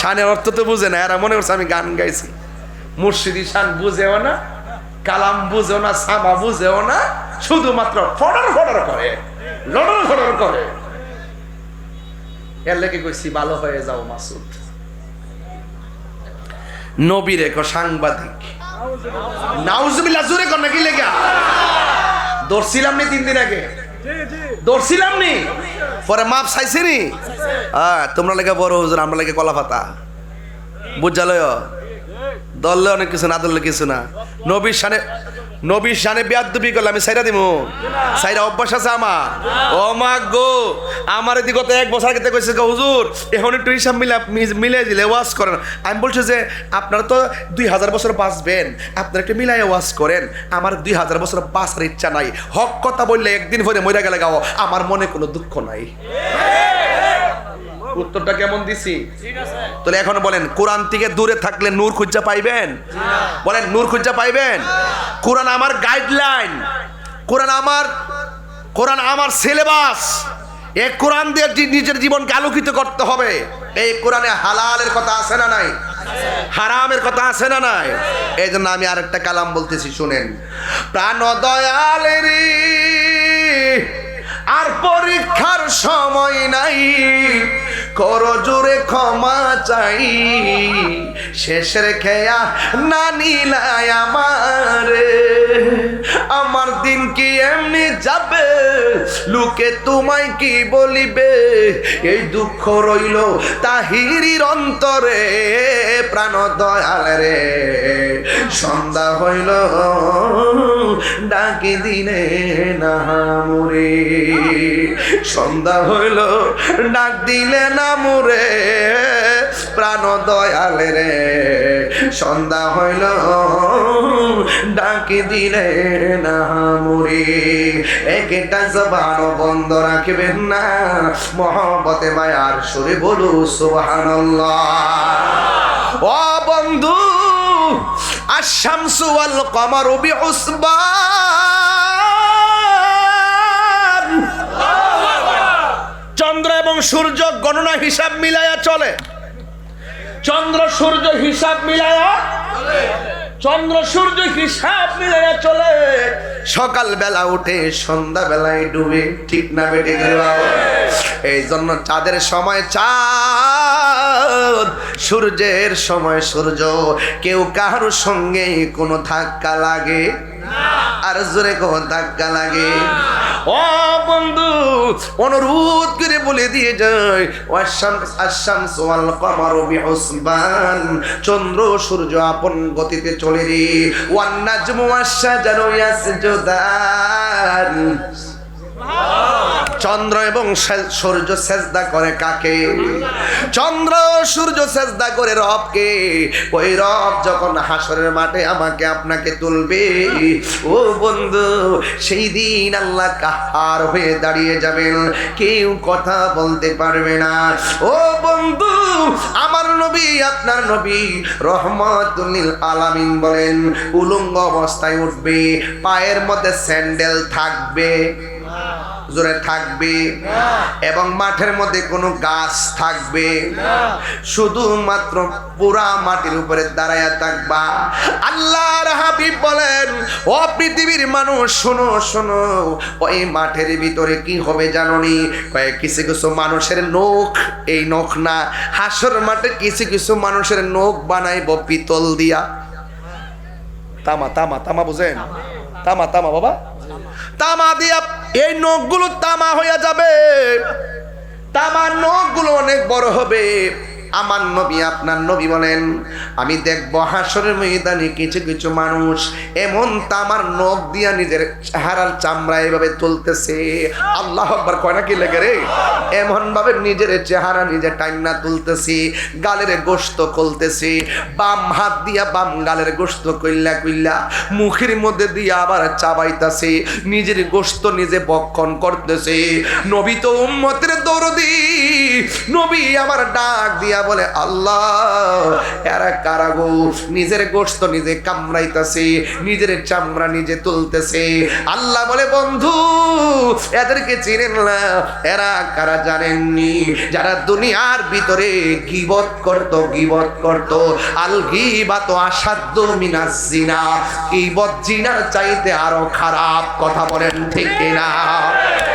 শানের অর্থ তো বুঝে না, এরা মনে করছে আমি গান গাইছি। মুর্শিদি শান বুঝেও না, কালাম বুঝেও না, সামা বুঝেও না, শুধুমাত্র ফডর ফডর করে, লড়র ফডর করে। এর লেগে কইছি, ভালো হয়ে যাও মাসুদ। নবীর এক সাংবাদিক। নাউজুবিল্লাহ, জোরে কর নাকি লেগা? দৌড়ছিলাম নি তিন দিন আগে? দৌড়ছিলাম নি? পরে মাপ চাইছে নি হ্যাঁ তোমরা লেগে বড় হুজুর, আমরা লেগে কলা পাতা বুঝালো দললে অনেক কিছু, না দললে কিছু না। নবীর সানে নবীর সানে বেয়াদবি করলে আমি সাইরা দিমু। সাইরা অভ্যাস আছে আমার। ও মা গো, আমার এদিকে গত এক বছর আগে কইছে হুজুর, এখন একটু হিসাব মিলে মিলে দিলে ওয়াজ করেন। আমি বলছি যে, আপনারা তো দুই হাজার বছর বাঁচবেন। আপনারা একটু মিলাই ওয়াজ করেন। আমার দুই হাজার বছর বাঁচার ইচ্ছা নাই। হক কথা বললে একদিন ভরে মরে গেলে গাও। আমার মনে কোনো দুঃখ নাই। উত্তরটা কেমন দিছি? তাহলে এখন বলেন কোরআন থেকে দূরে থাকলে নূর খুঁজা পাইবেন? বলেন নূর খুঁজা পাইবেন? কোরআন আমার গাইডলাইন কোরআন আমার কোরআন আমার সিলেবাস এই কোরআন দিয়ে নিজের জীবনকে আলোকিত করতে হবে। এই কোরআনে হালালের কথা আছে না নাই? হারামের কথা আছে না নাই? এই জন্য আমি আরেকটা কালাম বলতেছি শুনেন। প্রাণ দয়ালেরই আর পরীক্ষার সময় নাই। কর জোরে ক্ষমা চাই। শেষের খেয়া না নিলাই আমারে। আমার দিন কি এমনি যাবে? লোকে তোমায় কি বলিবে? এই দুঃখ রইল তাহিরির অন্তরে, প্রাণ দয়াল রে। সন্ধ্যা হইল, ডাকি দিনে না মুরে সন্ধ্যা হইল, ডাক দিলে না মুরে প্রাণ দয়াল রে। সন্ধ্যা হইল, ডাকি দিলে না মুরে একটা জবান বন্ধ রাখবেন না, মহব্বতে মায়ার সুরে বলু, সুবহানাল্লাহ। ও বন্ধু আশামসু ওয়াল কমারু বিউসবান সূর্য গণনা হিসাব মিলায়া চলে। চন্দ্র সূর্য হিসাব মিলায়া চন্দ্র সূর্য হিসাব মিলাইয়া চলে। সকাল বেলা উঠে সন্ধ্যা বেলায় ডুবে ঠিক না বেটে এই জন্য চাঁদের সময় চাঁদ, সূর্যের সময় সূর্য। কেউ কারোর সঙ্গে কোনো ধাক্কা লাগে? আর জোরে কোনো ধাক্কা লাগে? ও বন্ধু অনুরোধ। করে বলে দিয়ে যায় চন্দ্র, সূর্য আপন গতিতে চলে রে। ওয়ান্নাজমু আশা জানো ইয়াসজুদান। চন্দ্র এবং সূর্য সেজদা করে কাকে? চন্দ্র সূর্য সেজদা করে রবকে। ওই রব যখন হাসরের মাঠে আমাকে আপনাকে তুলবে, ও বন্ধু, সেই দিন আল্লাহ কাহার হয়ে দাঁড়িয়ে যাবেন। কেউ কথা বলতে পারবে না। ও বন্ধু, আমার নবী, আপনার নবী রহমতুল্লিল আলামিন বলেন, উলঙ্গ অবস্থায় উঠবে, পায়ের মধ্যে স্যান্ডেল থাকবে। জোরে থাকবে। এবং মাঠের মধ্যে কোনো গাছ থাকবে। শুধুমাত্র পুরা মাটির উপরে দাঁড়ায়া থাকবা। আল্লাহর হাবিব বলেন ও পৃথিবীর মানুষ শোনো শোনো ওই মাঠের ভিতরে কি হবে জাননি? কয়েক কিছু কিছু মানুষের নখ এই নখ না হাসর মাঠে কিছু কিছু মানুষের নখ বানাইব পিতল দিয়া। তামা তামা তামা বুঝেন? তামা তামা বাবা। তামা দিয়া এই নখগুলো তামা হইয়া যাবে। তামার নখগুলো অনেক বড় হবে। আমার নবী, আপনার নবী বলেন, আমি দেখব হাসরের ময়দানে কিছু কিছু মানুষ এমন তামার নখ দিয়া নিজের চেহারার চামড়া এভাবে তুলতেছে। আল্লাহ আকবার, কয় না কি লেগে রে? এমন ভাবে নিজের চেহারা নিজে টাইনা তুলতেছে, গালের গোস্ত খুলতেছে, বাম হাত দিয়া বাম গালের গোস্ত কইলা কইলা, মুখের মধ্যে দিয়া আবার চাবাইতাছে, নিজের গোস্ত নিজে বক্ষণ করতেছে। নবী তো উম্মতের দৌড়দি নবী আমার ডাক দিয়া দিয়া বলে, আল্লাহ, এরা কারা গো? নিজের গোস্ত নিজে কামড়াইতেছে, নিজের চামড়া নিজে তুলতেছে। আল্লাহ বলে, বন্ধু, এদেরকে চিনেন না। এরা কারা জানেননি? যারা দুনিয়ার ভিতরে গিবত করত গিবত করত। আল গিবাত আসাধ্য মিনাস জিনা। গিবত জিনার চাইতে আরও খারাপ কথা বলেন ঠিক কিনা?